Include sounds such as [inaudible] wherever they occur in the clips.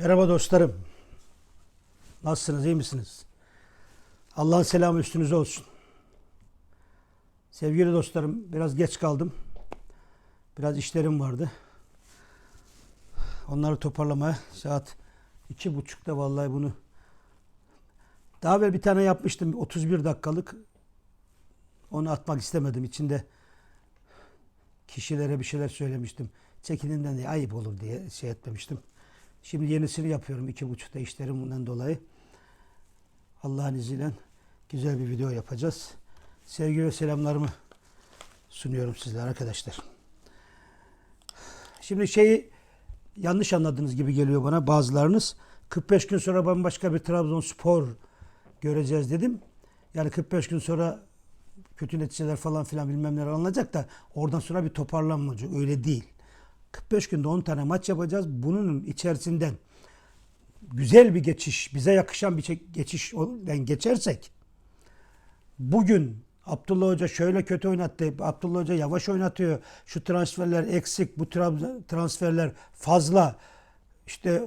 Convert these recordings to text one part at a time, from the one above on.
Merhaba dostlarım. Nasılsınız, iyi misiniz? Allah'ın selamı üstünüze olsun. Sevgili dostlarım, biraz geç kaldım. Biraz işlerim vardı. Onları toparlamaya saat iki buçukta vallahi bunu daha evvel bir tane yapmıştım 31 dakikalık. Onu atmak istemedim. İçinde kişilere bir şeyler söylemiştim. Çekininden diye ayıp olur diye şey etmemiştim. Şimdi yenisini yapıyorum iki buçukta işlerimden dolayı. Allah'ın izniyle güzel bir video yapacağız. Sevgi ve selamlarımı sunuyorum sizlere arkadaşlar. Şimdi şeyi yanlış anladığınız gibi geliyor bana bazılarınız. 45 gün sonra bambaşka bir Trabzonspor göreceğiz dedim. Yani 45 gün sonra kötü neticeler falan filan bilmem neler alınacak da oradan sonra bir toparlanmacı öyle değil. 45 günde 10 tane maç yapacağız. Bunun içerisinden güzel bir geçiş, bize yakışan bir şey- geçişden geçersek bugün Abdullah Hoca şöyle kötü oynattı. Abdullah Hoca yavaş oynatıyor. Şu transferler eksik, bu tra- transferler fazla. İşte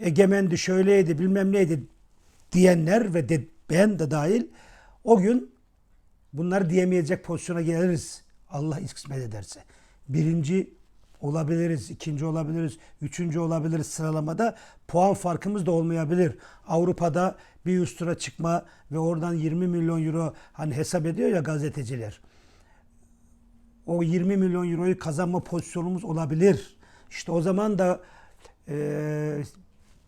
egemendi şöyleydi, bilmem neydi diyenler ve de, ben de dahil o gün bunları diyemeyecek pozisyona geliriz. Allah kısmet ederse. Birinci olabiliriz, ikinci olabiliriz, üçüncü olabiliriz sıralamada. Puan farkımız da olmayabilir. Avrupa'da bir üst tura çıkma ve oradan 20 milyon euro hani hesap ediyor ya gazeteciler. O 20 milyon euroyu kazanma pozisyonumuz olabilir. İşte o zaman da eee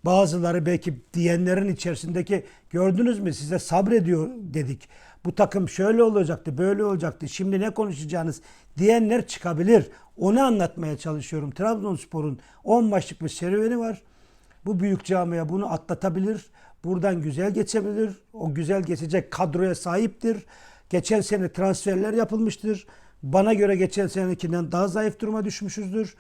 bazıları belki diyenlerin içerisindeki gördünüz mü size sabrediyor dedik. Bu takım şöyle olacaktı, böyle olacaktı. Şimdi ne konuşacağınız diyenler çıkabilir. Onu anlatmaya çalışıyorum. Trabzonspor'un 10 maçlık bir serüveni var. Bu büyük camia bunu atlatabilir. Buradan güzel geçebilir. O güzel geçecek kadroya sahiptir. Geçen sene transferler yapılmıştır. Bana göre geçen senekinden daha zayıf duruma düşmüşüzdür.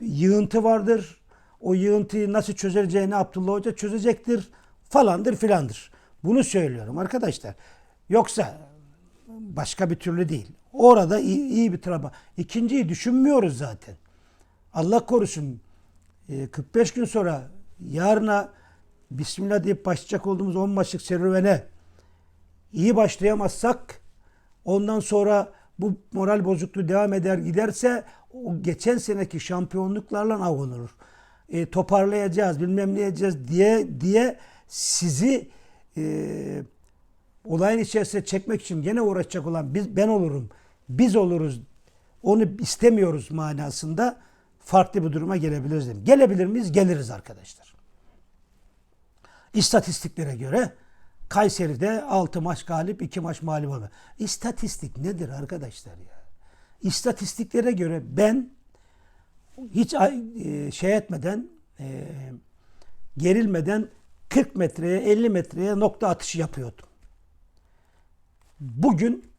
Yığıntı vardır. O yığıntıyı nasıl çözeceğini Abdullah Hoca çözecektir. Falandır filandır. Bunu söylüyorum arkadaşlar. Yoksa başka bir türlü değil. Orada iyi, iyi bir traba. İkinciyi düşünmüyoruz zaten. Allah korusun e, 45 gün sonra yarına Bismillah deyip başlayacak olduğumuz 10 maçlık serüvene iyi başlayamazsak ondan sonra bu moral bozukluğu devam eder giderse o geçen seneki şampiyonluklarla avunur. E, toparlayacağız bilmem ne edeceğiz diye diye sizi e, olayın içerisine çekmek için gene uğraşacak olan biz ben olurum. Biz oluruz. Onu istemiyoruz manasında farklı bir duruma gelebiliriz dedim. Gelebilir miyiz? Geliriz arkadaşlar. İstatistiklere göre Kayseri'de 6 maç galip, 2 maç mağlup olma. İstatistik nedir arkadaşlar ya? İstatistiklere göre ben hiç e, şey etmeden e, gerilmeden 40 metreye 50 metreye nokta atışı yapıyordum. Bugün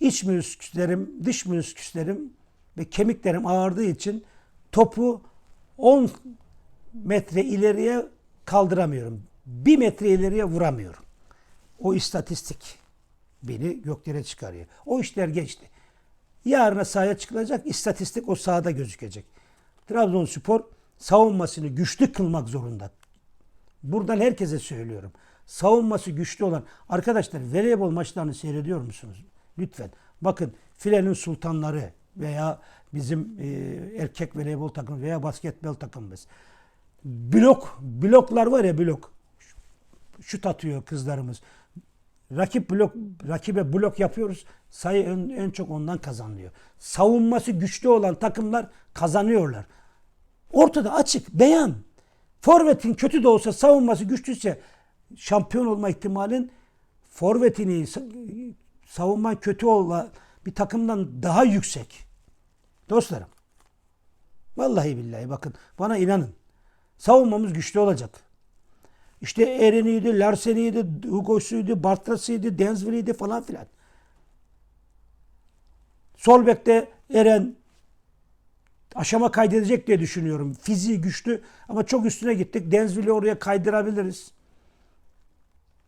iç menisküslerim, dış menisküslerim ve kemiklerim ağrıdığı için topu 10 metre ileriye kaldıramıyorum. 1 metre ileriye vuramıyorum. O istatistik beni göklere çıkarıyor. O işler geçti. Yarına sahaya çıkılacak, istatistik o sahada gözükecek. Trabzonspor savunmasını güçlü kılmak zorunda. Buradan herkese söylüyorum. Savunması güçlü olan arkadaşlar voleybol maçlarını seyrediyor musunuz? Lütfen. Bakın filenin sultanları veya bizim e, erkek voleybol takımı veya basketbol takımımız. Blok, bloklar var ya blok. Şut atıyor kızlarımız. Rakip blok, rakibe blok yapıyoruz. Sayı en, en çok ondan kazanılıyor. Savunması güçlü olan takımlar kazanıyorlar. Ortada açık, beyan. Forvet'in kötü de olsa savunması güçlüyse şampiyon olma ihtimalin forvetini savunma kötü olan bir takımdan daha yüksek. Dostlarım. Vallahi billahi bakın bana inanın. Savunmamız güçlü olacak. İşte Eren'iydi, Larsen'iydi, Hugo'suydu, Bartras'ıydı, Denzville'iydi falan filan. Sol bekte Eren aşama kaydedecek diye düşünüyorum. Fiziği güçlü ama çok üstüne gittik. Denzville'i oraya kaydırabiliriz.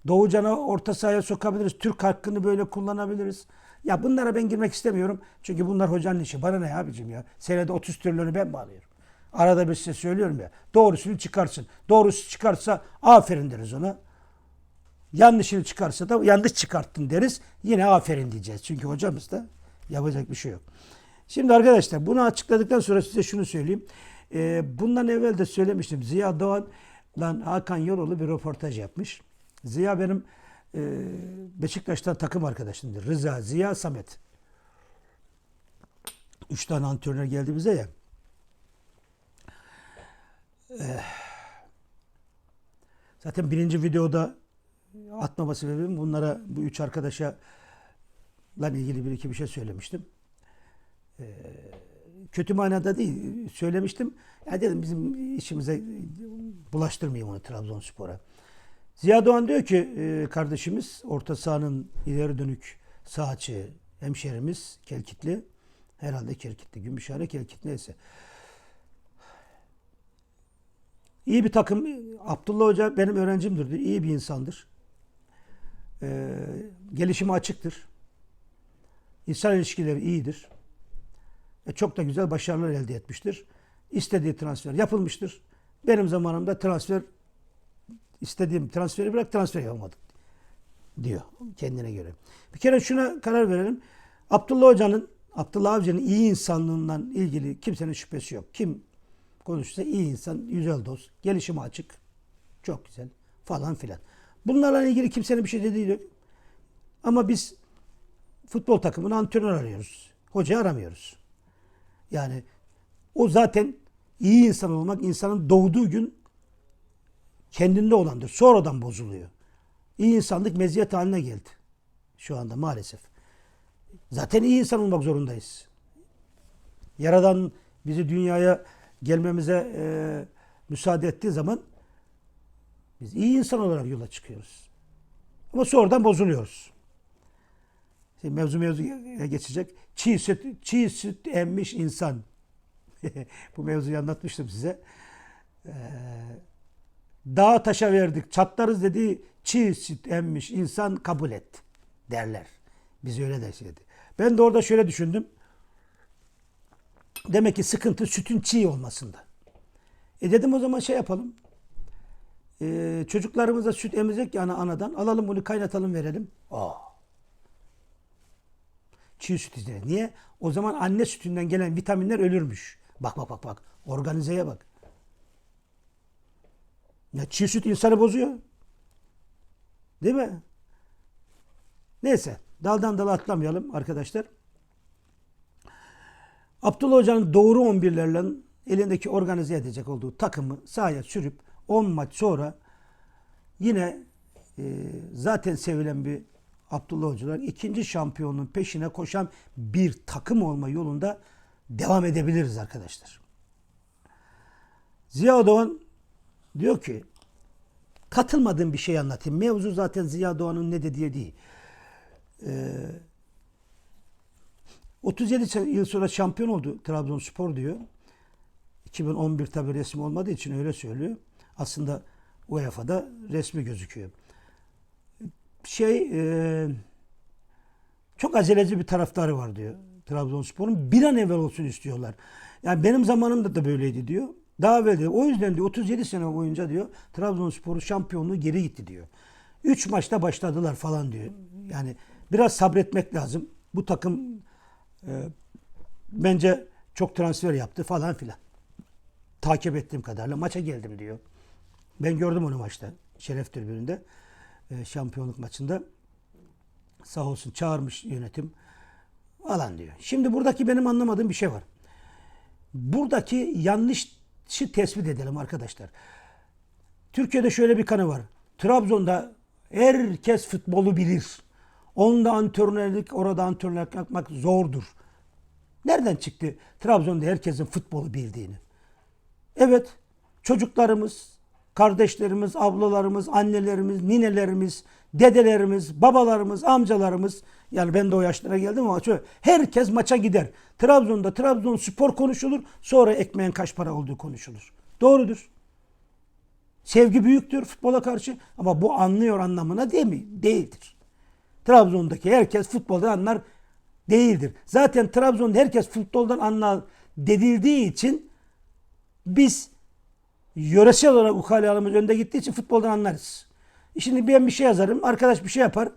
Doğucan'a orta sahaya sokabiliriz. Türk hakkını böyle kullanabiliriz. Ya bunlara ben girmek istemiyorum. Çünkü bunlar hocanın işi. Bana ne abicim ya? Senede 30 trilyonu ben bağlıyorum. Arada bir size söylüyorum ya. Doğrusunu çıkarsın. Doğrusu çıkarsa aferin deriz ona. Yanlışını çıkarsa da yanlış çıkarttın deriz. Yine aferin diyeceğiz. Çünkü hocamız da yapacak bir şey yok. Şimdi arkadaşlar bunu açıkladıktan sonra size şunu söyleyeyim. Ee, bundan evvel de söylemiştim. Ziya Doğan'la Hakan Yoloğlu bir röportaj yapmış. Ziya benim e, Beşiktaş'tan takım arkadaşımdır. Rıza, Ziya, Samet. Üç tane antrenör geldi bize ya. Eh, zaten birinci videoda atmama sebebim bunlara bu üç arkadaşa lan ilgili bir iki bir şey söylemiştim. Ee, kötü manada değil söylemiştim. Ya dedim bizim işimize bulaştırmayayım onu Trabzonspor'a. Ziya Doğan diyor ki e, kardeşimiz orta sahanın ileri dönük sağçı hemşerimiz Kelkitli. Herhalde Kelkitli. Gümüşhane Kelkitli neyse. İyi bir takım. Abdullah Hoca benim öğrencimdir. diyor. İyi bir insandır. Ee, gelişime açıktır. İnsan ilişkileri iyidir. E, çok da güzel başarılar elde etmiştir. İstediği transfer yapılmıştır. Benim zamanımda transfer istediğim transferi bırak transfer yapamadım diyor kendine göre. Bir kere şuna karar verelim. Abdullah Hoca'nın, Abdullah Avcı'nın iyi insanlığından ilgili kimsenin şüphesi yok. Kim konuşsa iyi insan, güzel dost, gelişime açık, çok güzel falan filan. Bunlarla ilgili kimsenin bir şey dediği yok. Ama biz futbol takımını antrenör arıyoruz. Hoca aramıyoruz. Yani o zaten iyi insan olmak insanın doğduğu gün kendinde olandır. Sonradan bozuluyor. İyi insanlık meziyet haline geldi. Şu anda maalesef. Zaten iyi insan olmak zorundayız. Yaradan bizi dünyaya gelmemize e, müsaade ettiği zaman biz iyi insan olarak yola çıkıyoruz. Ama sonradan bozuluyoruz. Şimdi mevzu mevzu geçecek. Çiğ süt, çiğ süt emmiş insan. [laughs] Bu mevzuyu anlatmıştım size. Ee, dağa taşa verdik, çatlarız dedi. Çiğ süt emmiş insan kabul et derler. Biz öyle de söyledi. Ben de orada şöyle düşündüm. Demek ki sıkıntı sütün çiğ olmasında. E dedim o zaman şey yapalım. Ee, çocuklarımıza süt emecek yani anadan. Alalım bunu kaynatalım verelim. Aa. Çiğ süt izlenir. Niye? O zaman anne sütünden gelen vitaminler ölürmüş. Bak bak bak bak. Organizeye bak. Ya çiğ süt insanı bozuyor. Değil mi? Neyse. Daldan dala atlamayalım arkadaşlar. Abdullah Hoca'nın doğru 11'lerle elindeki organize edecek olduğu takımı sahaya sürüp 10 maç sonra yine e, zaten sevilen bir Abdullah Hocalar ikinci şampiyonun peşine koşan bir takım olma yolunda devam edebiliriz arkadaşlar. Ziya Doğan diyor ki katılmadığım bir şey anlatayım. Mevzu zaten Ziya Doğan'ın ne dediği değil. Ee, 37 sene- yıl sonra şampiyon oldu Trabzonspor diyor. 2011 tabi resmi olmadığı için öyle söylüyor. Aslında UEFA'da resmi gözüküyor. Şey e, çok aceleci bir taraftarı var diyor Trabzonspor'un. Bir an evvel olsun istiyorlar. Yani benim zamanımda da böyleydi diyor. Daha evvel diyor. O yüzden diyor 37 sene boyunca diyor Trabzonspor'un şampiyonluğu geri gitti diyor. 3 maçta başladılar falan diyor. Yani biraz sabretmek lazım. Bu takım e, bence çok transfer yaptı falan filan. Takip ettiğim kadarıyla maça geldim diyor. Ben gördüm onu maçta. Şeref tribününde. e, şampiyonluk maçında. Sağ olsun çağırmış yönetim. Alan diyor. Şimdi buradaki benim anlamadığım bir şey var. Buradaki yanlışı tespit edelim arkadaşlar. Türkiye'de şöyle bir kanı var. Trabzon'da herkes futbolu bilir. Onda antrenörlük, orada antrenörlük yapmak zordur. Nereden çıktı Trabzon'da herkesin futbolu bildiğini? Evet, çocuklarımız, kardeşlerimiz, ablalarımız, annelerimiz, ninelerimiz, dedelerimiz, babalarımız, amcalarımız yani ben de o yaşlara geldim ama şöyle, herkes maça gider. Trabzon'da Trabzon spor konuşulur, sonra ekmeğin kaç para olduğu konuşulur. Doğrudur. Sevgi büyüktür futbola karşı ama bu anlıyor anlamına değil mi? Değildir. Trabzon'daki herkes futboldan anlar değildir. Zaten Trabzon'da herkes futboldan anlar dedildiği için Biz yöresel olarak ukalalımız önde gittiği için futboldan anlarız. Şimdi ben bir şey yazarım. Arkadaş bir şey yapar.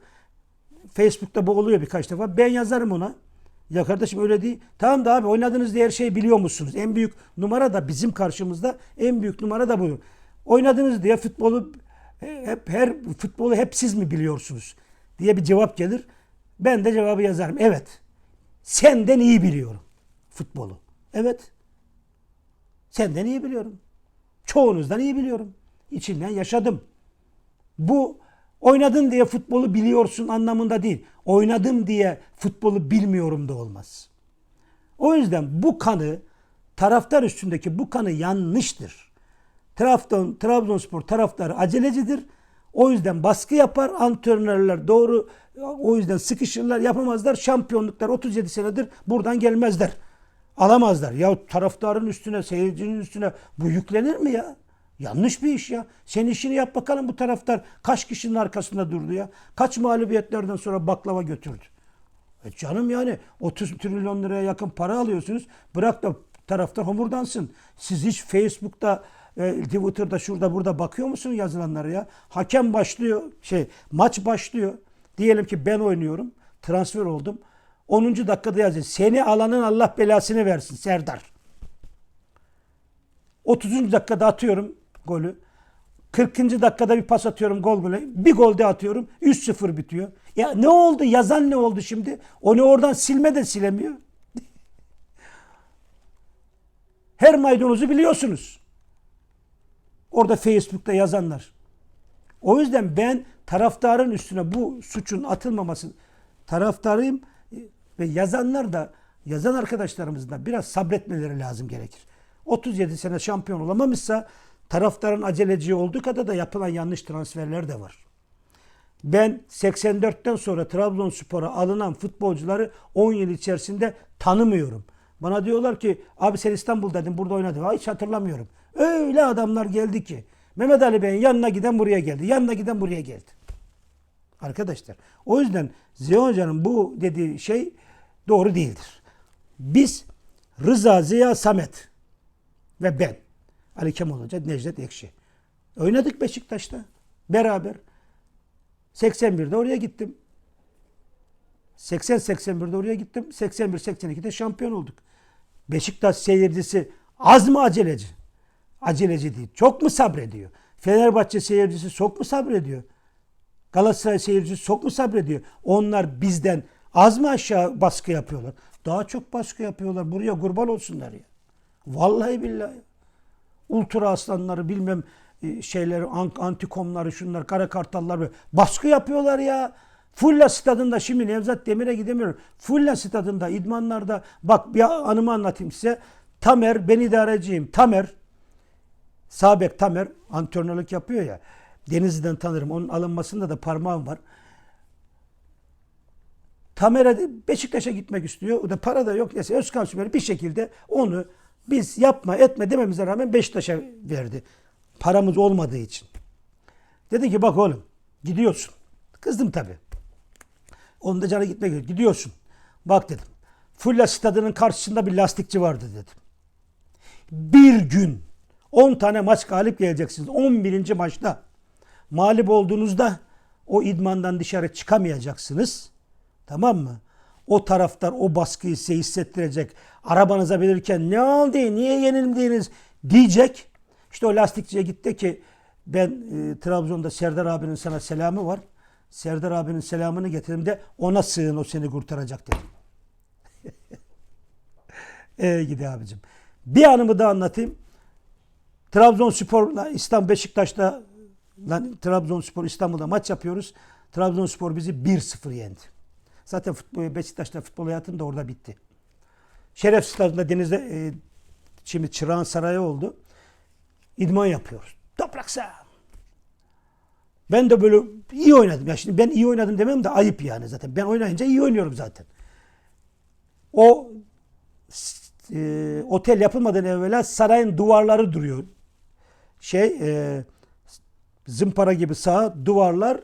Facebook'ta bu oluyor birkaç defa. Ben yazarım ona. Ya kardeşim öyle değil. Tamam da abi oynadığınız diğer şeyi biliyor musunuz? En büyük numara da bizim karşımızda. En büyük numara da bu. Oynadığınız diye futbolu hep her futbolu hep siz mi biliyorsunuz? diye bir cevap gelir. Ben de cevabı yazarım. Evet. Senden iyi biliyorum futbolu. Evet. Senden iyi biliyorum. Çoğunuzdan iyi biliyorum. İçinden yaşadım. Bu oynadın diye futbolu biliyorsun anlamında değil. Oynadım diye futbolu bilmiyorum da olmaz. O yüzden bu kanı taraftar üstündeki bu kanı yanlıştır. Trabzon, Trabzonspor taraftarı acelecidir. O yüzden baskı yapar. Antrenörler doğru o yüzden sıkışırlar, yapamazlar. Şampiyonluklar 37 senedir buradan gelmezler. Alamazlar. Ya taraftarın üstüne, seyircinin üstüne bu yüklenir mi ya? Yanlış bir iş ya. Sen işini yap bakalım bu taraftar kaç kişinin arkasında durdu ya. Kaç mağlubiyetlerden sonra baklava götürdü. E canım yani 30 trilyon liraya yakın para alıyorsunuz. Bırak da taraftar homurdansın. Siz hiç Facebook'ta, e, Twitter'da şurada burada bakıyor musunuz yazılanlara ya? Hakem başlıyor, şey maç başlıyor. Diyelim ki ben oynuyorum. Transfer oldum. 10. dakikada yazıyor. Seni alanın Allah belasını versin Serdar. 30. dakikada atıyorum golü. 40. dakikada bir pas atıyorum gol böyle. Bir gol de atıyorum. 3-0 bitiyor. Ya ne oldu? Yazan ne oldu şimdi? Onu oradan silme de silemiyor. [laughs] Her maydanozu biliyorsunuz. Orada Facebook'ta yazanlar. O yüzden ben taraftarın üstüne bu suçun atılmaması taraftarıyım ve yazanlar da yazan arkadaşlarımız da biraz sabretmeleri lazım gerekir. 37 sene şampiyon olamamışsa taraftarın aceleci olduğu kadar da yapılan yanlış transferler de var. Ben 84'ten sonra Trabzonspor'a alınan futbolcuları 10 yıl içerisinde tanımıyorum. Bana diyorlar ki abi sen İstanbul'daydın burada oynadın. Ha, hiç hatırlamıyorum. Öyle adamlar geldi ki. Mehmet Ali Bey'in yanına giden buraya geldi. Yanına giden buraya geldi. Arkadaşlar o yüzden Ziya Hoca'nın bu dediği şey doğru değildir. Biz Rıza, Ziya, Samet ve ben Ali Kemal Hoca, Necdet Ekşi. Oynadık Beşiktaş'ta beraber. 81'de oraya gittim. 80-81'de oraya gittim. 81-82'de şampiyon olduk. Beşiktaş seyircisi az mı aceleci? Aceleci değil. Çok mu sabrediyor? Fenerbahçe seyircisi çok mu sabrediyor? Galatasaray seyircisi çok mu sabrediyor? Onlar bizden az mı aşağı baskı yapıyorlar? Daha çok baskı yapıyorlar. Buraya kurban olsunlar ya. Vallahi billahi. Ultra aslanları bilmem e, şeyleri, antikomları, şunlar, kara kartallar böyle baskı yapıyorlar ya. Fulla stadında şimdi Nevzat Demir'e gidemiyorum. Fulla stadında, idmanlarda bak bir anımı anlatayım size. Tamer, ben idareciyim. Tamer, Sabek Tamer antrenörlük yapıyor ya. Denizli'den tanırım. Onun alınmasında da parmağım var. Tamer'e Beşiktaş'a gitmek istiyor. O da para da yok. Neyse Özkan Sümer bir şekilde onu biz yapma etme dememize rağmen Beşiktaş'a verdi. Paramız olmadığı için. Dedi ki bak oğlum gidiyorsun. Kızdım tabii. Onun da canı gitmek istiyor. Gidiyorsun. Bak dedim. Fulla stadının karşısında bir lastikçi vardı dedim. Bir gün 10 tane maç galip geleceksiniz. 11. maçta mağlup olduğunuzda o idmandan dışarı çıkamayacaksınız. Tamam mı? O taraftar o baskıyı size hissettirecek. Arabanıza bilirken ne oldu, niye yenildiniz diyecek. İşte o lastikçiye gitti ki ben e, Trabzon'da Serdar abinin sana selamı var. Serdar abinin selamını getirdim de ona sığın o seni kurtaracak dedim. [laughs] Ee gidi abicim. Bir anımı da anlatayım. Trabzonspor'la İstanbul Beşiktaş'ta Trabzonspor İstanbul'da maç yapıyoruz. Trabzonspor bizi 1-0 yendi. Zaten futbol, Beşiktaş'ta futbol hayatım da orada bitti. Şeref Stadı'nda denizde e, şimdi Çırağan Sarayı oldu. İdman yapıyoruz. Toprak saha. Ben de böyle iyi oynadım. Ya şimdi ben iyi oynadım demem de ayıp yani zaten. Ben oynayınca iyi oynuyorum zaten. O e, otel yapılmadan evvela sarayın duvarları duruyor. Şey e, zımpara gibi sağ duvarlar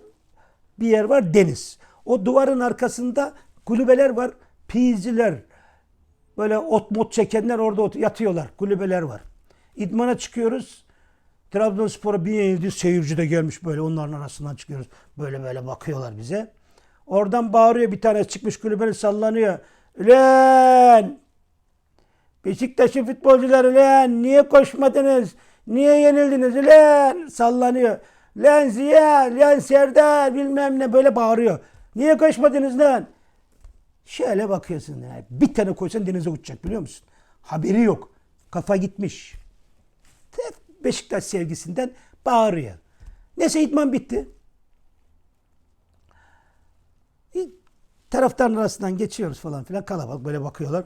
bir yer var deniz. O duvarın arkasında kulübeler var. Pizciler böyle ot mot çekenler orada yatıyorlar. Kulübeler var. İdmana çıkıyoruz. Trabzonspor'a bir yenildi. Seyirci de gelmiş böyle onların arasından çıkıyoruz. Böyle böyle bakıyorlar bize. Oradan bağırıyor bir tane çıkmış kulübeli sallanıyor. Ulan! Beşiktaş'ın futbolcuları ulan niye koşmadınız? Niye yenildiniz ulan? Sallanıyor. Lan Ziya, lan Serdar bilmem ne böyle bağırıyor. Niye koşmadınız lan? Şöyle bakıyorsun ya. Bir tane koysan denize uçacak biliyor musun? Haberi yok. Kafa gitmiş. Beşiktaş sevgisinden bağırıyor. Neyse idman bitti. Taraftarın arasından geçiyoruz falan filan. Kalabalık böyle bakıyorlar.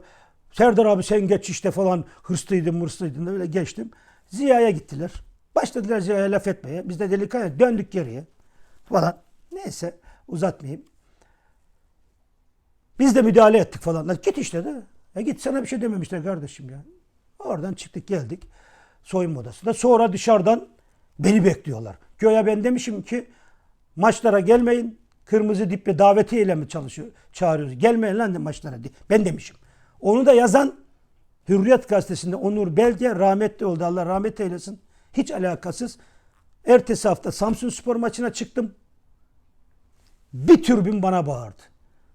Serdar abi sen geç işte falan hırslıydın mırslıydın da böyle geçtim. Ziya'ya gittiler. Başladılar Ziya'ya laf etmeye. Biz de delikanlı döndük geriye falan. Neyse uzatmayayım. Biz de müdahale ettik falan. Lan git işte de. E git sana bir şey dememişler kardeşim ya. Oradan çıktık geldik. Soyunma odasında. Sonra dışarıdan beni bekliyorlar. Göya ben demişim ki maçlara gelmeyin. Kırmızı diple davetiyle mi çalışıyor, çağırıyoruz? Gelmeyin lan de maçlara. Ben demişim. Onu da yazan Hürriyet gazetesinde Onur Belge rahmetli oldu. Allah rahmet eylesin. Hiç alakasız. Ertesi hafta Samsun Spor maçına çıktım. Bir türbün bana bağırdı.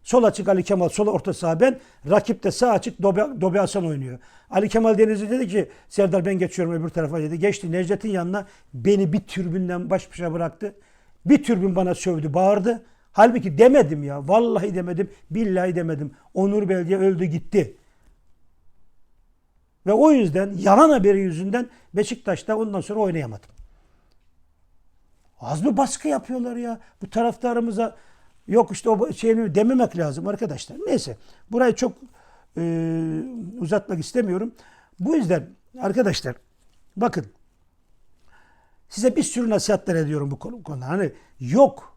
Sol açık Ali Kemal, sol orta saha ben. Rakip de sağ açık Dobe, Dobe Hasan oynuyor. Ali Kemal Denizli dedi ki Serdar ben geçiyorum öbür tarafa dedi. Geçti Necdet'in yanına beni bir türbünden baş başa bıraktı. Bir türbün bana sövdü, bağırdı. Halbuki demedim ya. Vallahi demedim. Billahi demedim. Onur Belge öldü gitti. Ve o yüzden yalan haberi yüzünden Beşiktaş'ta ondan sonra oynayamadım. Az mı baskı yapıyorlar ya? Bu taraftarımıza yok işte o şeyini dememek lazım arkadaşlar. Neyse burayı çok e, uzatmak istemiyorum. Bu yüzden arkadaşlar bakın size bir sürü nasihatler ediyorum bu konu- konuda. Hani yok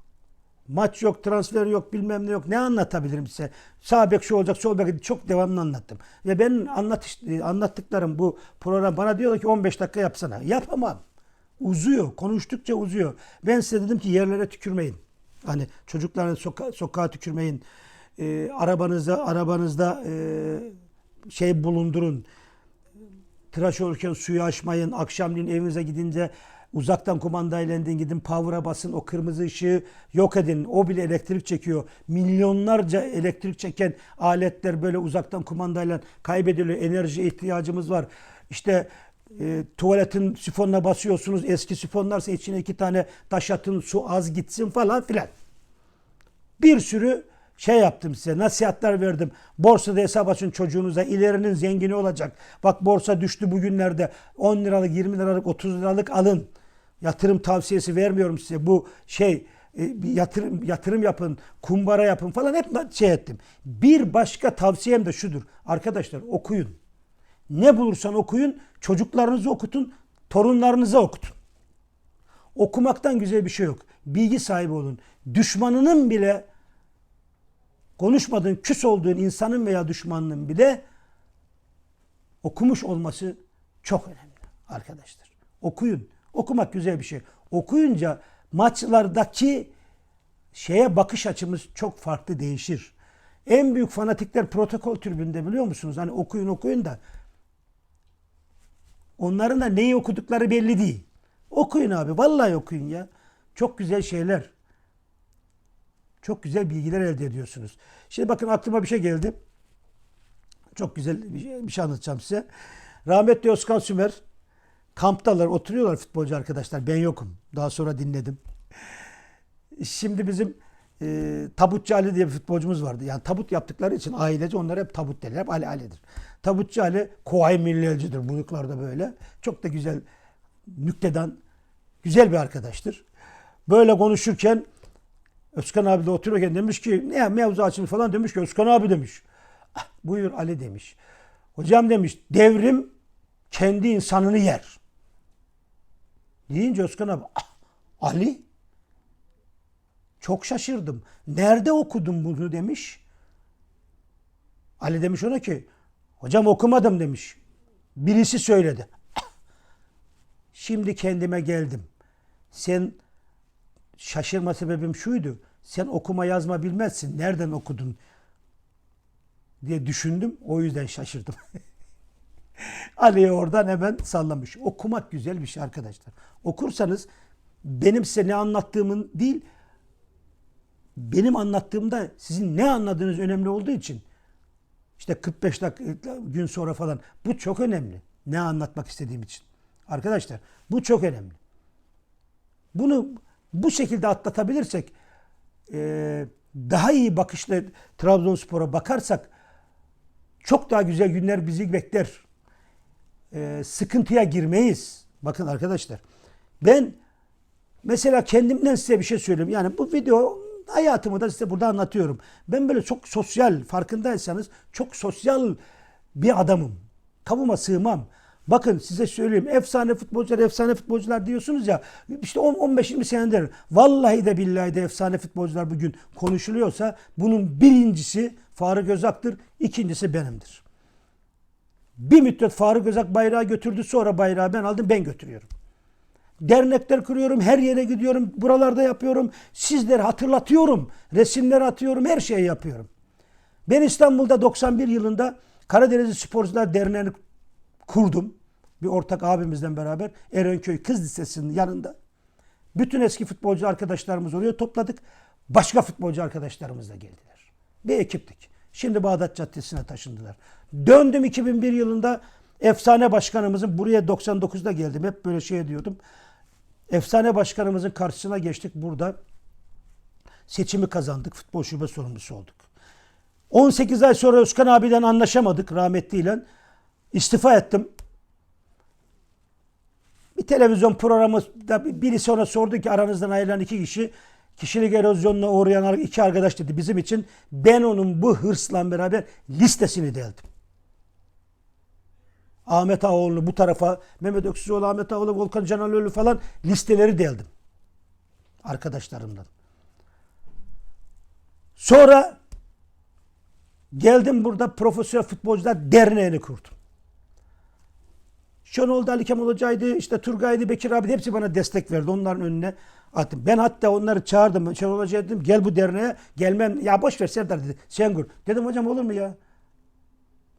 maç yok, transfer yok, bilmem ne yok. Ne anlatabilirim size? Sağ bek şu olacak, sol bek çok devamlı anlattım. Ve benim anlat, anlattıklarım bu program bana diyorlar ki 15 dakika yapsana. Yapamam. Uzuyor. Konuştukça uzuyor. Ben size dedim ki yerlere tükürmeyin. Hani çocukların soka sokağa tükürmeyin. Ee, arabanızda arabanızda e, şey bulundurun. Tıraş olurken suyu açmayın. Akşamleyin evinize gidince uzaktan kumandayla indin gidin power'a basın. O kırmızı ışığı yok edin. O bile elektrik çekiyor. Milyonlarca elektrik çeken aletler böyle uzaktan kumandayla kaybediliyor. Enerji ihtiyacımız var. İşte e, tuvaletin sifonuna basıyorsunuz. Eski sifonlarsa içine iki tane taş atın su az gitsin falan filan. Bir sürü şey yaptım size. Nasihatler verdim. Borsada hesap açın çocuğunuza. İlerinin zengini olacak. Bak borsa düştü bugünlerde. 10 liralık, 20 liralık, 30 liralık alın. Yatırım tavsiyesi vermiyorum size. Bu şey e, yatırım yatırım yapın, kumbara yapın falan hep şey ettim. Bir başka tavsiyem de şudur. Arkadaşlar okuyun. Ne bulursan okuyun, çocuklarınızı okutun, torunlarınıza okutun. Okumaktan güzel bir şey yok. Bilgi sahibi olun. Düşmanının bile konuşmadığın, küs olduğun insanın veya düşmanının bile okumuş olması çok önemli arkadaşlar. Okuyun. Okumak güzel bir şey. Okuyunca maçlardaki şeye bakış açımız çok farklı değişir. En büyük fanatikler protokol tribünde biliyor musunuz? Hani okuyun okuyun da onların da neyi okudukları belli değil. Okuyun abi. Vallahi okuyun ya. Çok güzel şeyler. Çok güzel bilgiler elde ediyorsunuz. Şimdi bakın aklıma bir şey geldi. Çok güzel bir şey, bir şey anlatacağım size. Rahmetli Özkan Sümer kamptalar, oturuyorlar futbolcu arkadaşlar. Ben yokum. Daha sonra dinledim. Şimdi bizim e, Tabutçu Ali diye bir futbolcumuz vardı. Yani tabut yaptıkları için ailece onlar hep tabut derler. Hep Ali Ali'dir. Tabutçu Ali Kuvayi Milliyelcidir. Buyuklarda böyle. Çok da güzel, nüktedan, güzel bir arkadaştır. Böyle konuşurken Özkan abi de otururken demiş ki ne mevzu açın falan demiş ki Özkan abi demiş. "Ah, buyur Ali demiş. Hocam demiş devrim kendi insanını yer. Deyince Özkan abi "Ah, Ali çok şaşırdım. Nerede okudun bunu demiş. Ali demiş ona ki hocam okumadım demiş. Birisi söyledi. [coughs] Şimdi kendime geldim. Sen şaşırma sebebim şuydu. Sen okuma yazma bilmezsin. Nereden okudun? diye düşündüm. O yüzden şaşırdım. [laughs] Ali'yi oradan hemen sallamış. Okumak güzel bir şey arkadaşlar. Okursanız benim size ne anlattığımın değil, benim anlattığımda sizin ne anladığınız önemli olduğu için işte 45 dakika gün sonra falan bu çok önemli. Ne anlatmak istediğim için. Arkadaşlar bu çok önemli. Bunu bu şekilde atlatabilirsek e, daha iyi bakışla Trabzonspor'a bakarsak çok daha güzel günler bizi bekler. E, sıkıntıya girmeyiz. Bakın arkadaşlar ben mesela kendimden size bir şey söyleyeyim. Yani bu video hayatımı da size burada anlatıyorum. Ben böyle çok sosyal farkındaysanız çok sosyal bir adamım. Kavuma sığmam. Bakın size söyleyeyim efsane futbolcular efsane futbolcular diyorsunuz ya işte 10-15-20 senedir vallahi de billahi de efsane futbolcular bugün konuşuluyorsa bunun birincisi Faruk Özak'tır ikincisi benimdir. Bir müddet Faruk Özak bayrağı götürdü sonra bayrağı ben aldım ben götürüyorum. Dernekler kuruyorum, her yere gidiyorum, buralarda yapıyorum. Sizleri hatırlatıyorum, resimler atıyorum, her şeyi yapıyorum. Ben İstanbul'da 91 yılında Karadeniz Sporcular Derneği'ni kurdum. Bir ortak abimizle beraber Erenköy Kız Lisesi'nin yanında. Bütün eski futbolcu arkadaşlarımız oluyor. Topladık. Başka futbolcu arkadaşlarımız da geldiler. Bir ekiptik. Şimdi Bağdat Caddesi'ne taşındılar. Döndüm 2001 yılında efsane başkanımızın buraya 99'da geldim. Hep böyle şey diyordum. Efsane başkanımızın karşısına geçtik burada. Seçimi kazandık. Futbol şube sorumlusu olduk. 18 ay sonra Özkan abiden anlaşamadık rahmetliyle. İstifa ettim. Bir televizyon programı da birisi ona sordu ki aranızdan ayrılan iki kişi kişilik erozyonuna uğrayan iki arkadaş dedi bizim için. Ben onun bu hırsla beraber listesini deldim. Ahmet Ağoğlu bu tarafa, Mehmet Öksüzoğlu, Ahmet Ağoğlu, Volkan Canaloğlu falan listeleri deldim. Arkadaşlarımdan. Sonra geldim burada Profesyonel Futbolcular Derneği'ni kurdum. Şenol'da Ali Kemal Hoca'ydı, işte Turgay'dı, Bekir abi hepsi bana destek verdi. Onların önüne attım. Ben hatta onları çağırdım. Şenol Hoca'ya dedim gel bu derneğe. Gelmem. Ya boş ver Serdar dedi. Sen kur. Dedim hocam olur mu ya?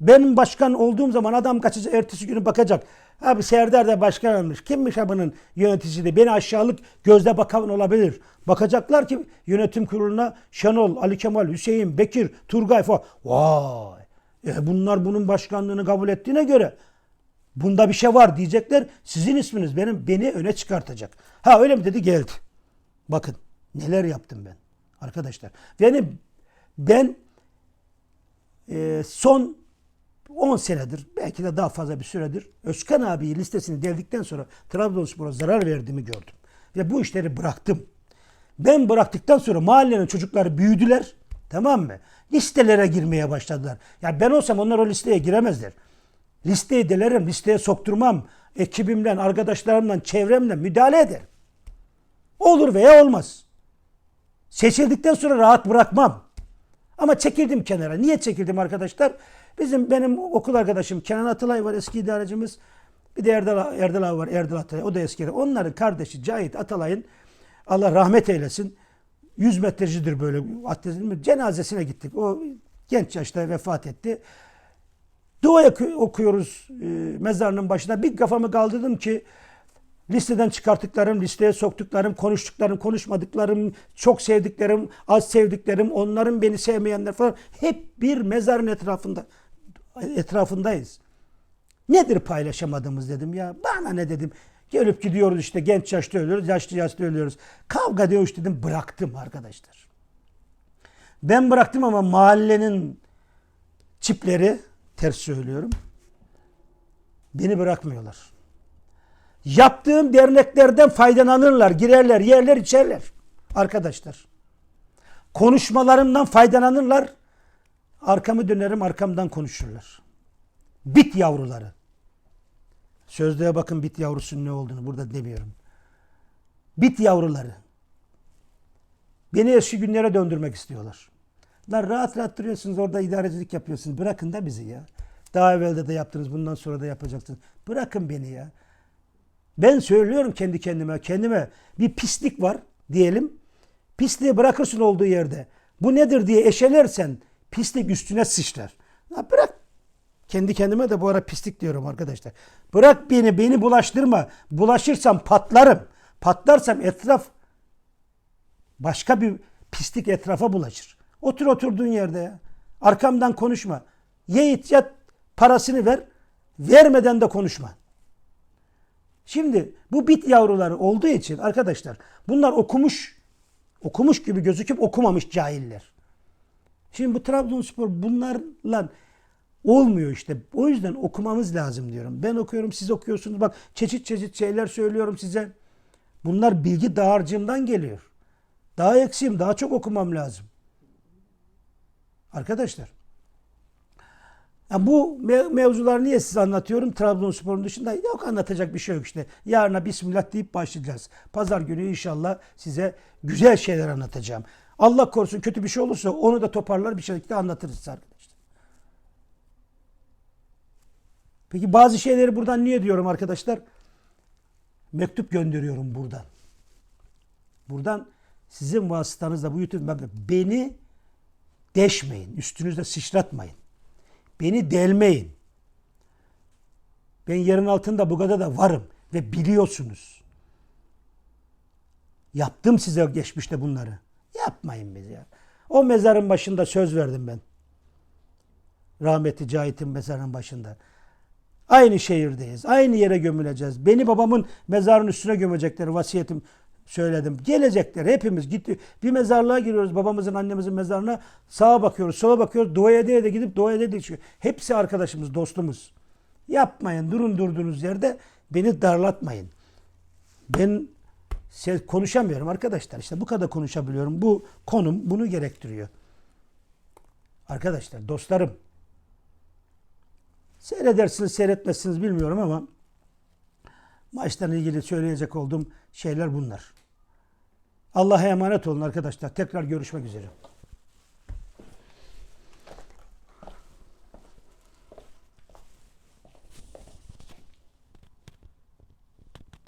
Benim başkan olduğum zaman adam kaçacak, ertesi günü bakacak. Abi Serdar da başkan olmuş. Kimmiş ha bunun yöneticisi de? Beni aşağılık gözle bakan olabilir. Bakacaklar ki yönetim kuruluna Şenol, Ali Kemal, Hüseyin, Bekir, Turgay falan. Vay! E bunlar bunun başkanlığını kabul ettiğine göre bunda bir şey var diyecekler. Sizin isminiz benim beni öne çıkartacak. Ha öyle mi dedi geldi. Bakın neler yaptım ben arkadaşlar. Yani ben e, son 10 senedir belki de daha fazla bir süredir Özkan abiyi listesini deldikten sonra Trabzonspor'a zarar verdiğimi gördüm. Ve bu işleri bıraktım. Ben bıraktıktan sonra mahallenin çocukları büyüdüler. Tamam mı? Listelere girmeye başladılar. Ya ben olsam onlar o listeye giremezler. Listeyi delerim, listeye sokturmam. Ekibimle, arkadaşlarımla, çevremle müdahale ederim. Olur veya olmaz. Seçildikten sonra rahat bırakmam. Ama çekildim kenara. Niye çekildim arkadaşlar? Bizim benim okul arkadaşım Kenan Atılay var eski idarecimiz. Bir de Erdal, Erdal var Erdal Atılay. O da eski. Onların kardeşi Cahit Atalay'ın Allah rahmet eylesin. 100 metrecidir böyle atletizm. Cenazesine gittik. O genç yaşta vefat etti. Dua okuyoruz e, mezarının başında. Bir kafamı kaldırdım ki listeden çıkarttıklarım, listeye soktuklarım, konuştuklarım, konuşmadıklarım, çok sevdiklerim, az sevdiklerim, onların beni sevmeyenler falan hep bir mezarın etrafında etrafındayız. Nedir paylaşamadığımız dedim ya. Bana ne dedim. Gelip gidiyoruz işte genç yaşta ölüyoruz, yaşlı yaşta ölüyoruz. Kavga dövüş dedim bıraktım arkadaşlar. Ben bıraktım ama mahallenin çipleri ters söylüyorum. Beni bırakmıyorlar. Yaptığım derneklerden faydalanırlar, girerler, yerler, içerler. Arkadaşlar. Konuşmalarımdan faydalanırlar. Arkamı dönerim, arkamdan konuşurlar. Bit yavruları. Sözlüğe bakın bit yavrusunun ne olduğunu burada demiyorum. Bit yavruları. Beni eski günlere döndürmek istiyorlar. Lan rahat rahat duruyorsunuz orada idarecilik yapıyorsunuz. Bırakın da bizi ya. Daha evvelde de yaptınız bundan sonra da yapacaksınız. Bırakın beni ya. Ben söylüyorum kendi kendime, kendime bir pislik var diyelim. Pisliği bırakırsın olduğu yerde. Bu nedir diye eşelersen pislik üstüne sıçrar. Ya bırak Kendi kendime de bu ara pislik diyorum arkadaşlar. Bırak beni, beni bulaştırma. Bulaşırsam patlarım. Patlarsam etraf başka bir pislik etrafa bulaşır. Otur oturduğun yerde ya. Arkamdan konuşma. Ye it yat parasını ver. Vermeden de konuşma. Şimdi bu bit yavruları olduğu için arkadaşlar bunlar okumuş okumuş gibi gözüküp okumamış cahiller. Şimdi bu Trabzonspor bunlarla olmuyor işte. O yüzden okumamız lazım diyorum. Ben okuyorum, siz okuyorsunuz. Bak çeşit çeşit şeyler söylüyorum size. Bunlar bilgi dağarcığımdan geliyor. Daha eksiğim, daha çok okumam lazım. Arkadaşlar. Ya bu me- mevzuları niye size anlatıyorum? Trabzonspor'un dışında yok anlatacak bir şey yok işte. Yarına bismillah deyip başlayacağız. Pazar günü inşallah size güzel şeyler anlatacağım. Allah korusun kötü bir şey olursa onu da toparlar bir şekilde anlatırız arkadaşlar. Peki bazı şeyleri buradan niye diyorum arkadaşlar? Mektup gönderiyorum buradan. Buradan sizin vasıtanızla bu YouTube beni deşmeyin. Üstünüzde sıçratmayın. Beni delmeyin. Ben yerin altında bu kadar da varım ve biliyorsunuz. Yaptım size geçmişte bunları. Yapmayın biz ya. O mezarın başında söz verdim ben. Rahmetli Cahit'in mezarının başında. Aynı şehirdeyiz. Aynı yere gömüleceğiz. Beni babamın mezarının üstüne gömecekler. Vasiyetim söyledim. Gelecekler hepimiz gitti. Bir mezarlığa giriyoruz babamızın annemizin mezarına. Sağa bakıyoruz, sola bakıyoruz. Dua ede de gidip dua ede de çıkıyor. Hepsi arkadaşımız, dostumuz. Yapmayın. Durun durduğunuz yerde beni darlatmayın. Ben se- konuşamıyorum arkadaşlar. İşte bu kadar konuşabiliyorum. Bu konum bunu gerektiriyor. Arkadaşlar, dostlarım. Seyredersiniz, seyretmezsiniz bilmiyorum ama maçla ilgili söyleyecek olduğum şeyler bunlar. Allah'a emanet olun arkadaşlar. Tekrar görüşmek üzere.